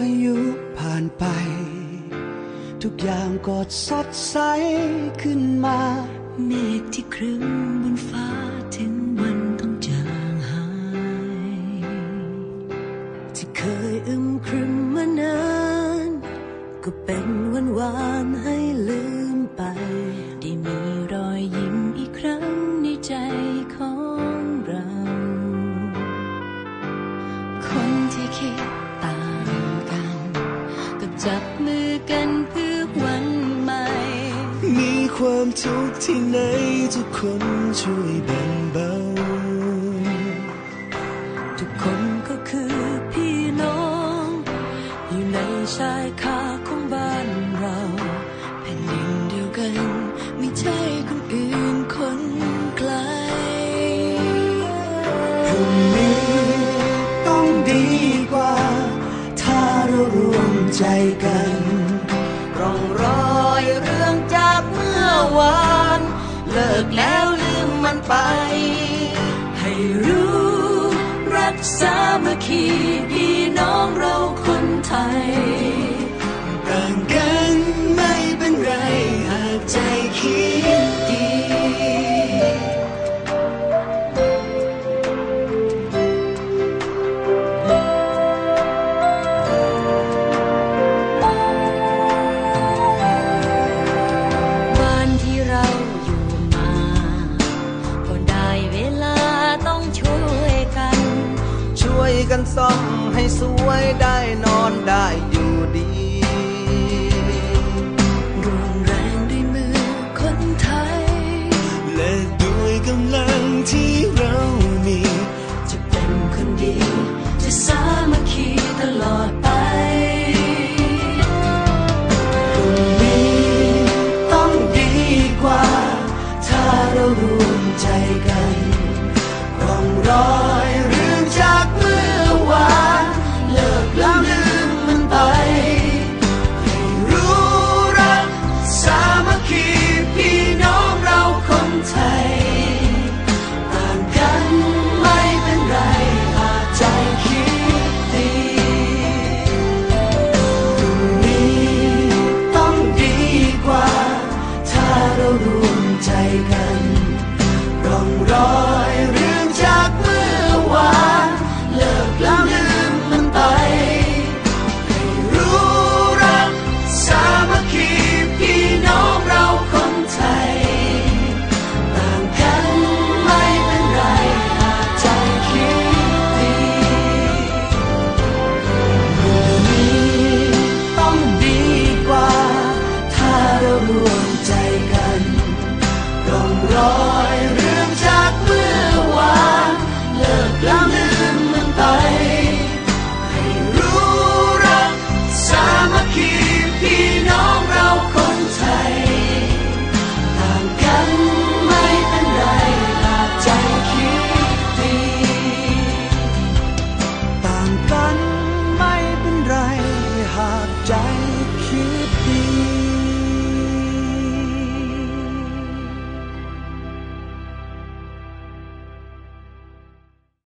อายุผ่านไป ทุกอย่างก็สดใสขึ้นมา เมฆที่ครึ้มบนฟ้าถึงวันต้องจางหาย ที่เคยอึมครึมมานาน ก็เป็นวันวานให้ลืมไปได้ม จับมือกันเพื่อวันใหม่ มีความทุกข์ที่ไหนทุกคนช่วยแบ่งเบา ทุกคนก็คือพี่น้อง อยู่ในชายคา ใจกันร่องรอยเรื่องจากเมื่อวาน เลิกแล้วลืมมันไป ให้รู้ รักสามัคคีพี่น้องเราค กันซ่อมให้สวยได้นอนได้อยู่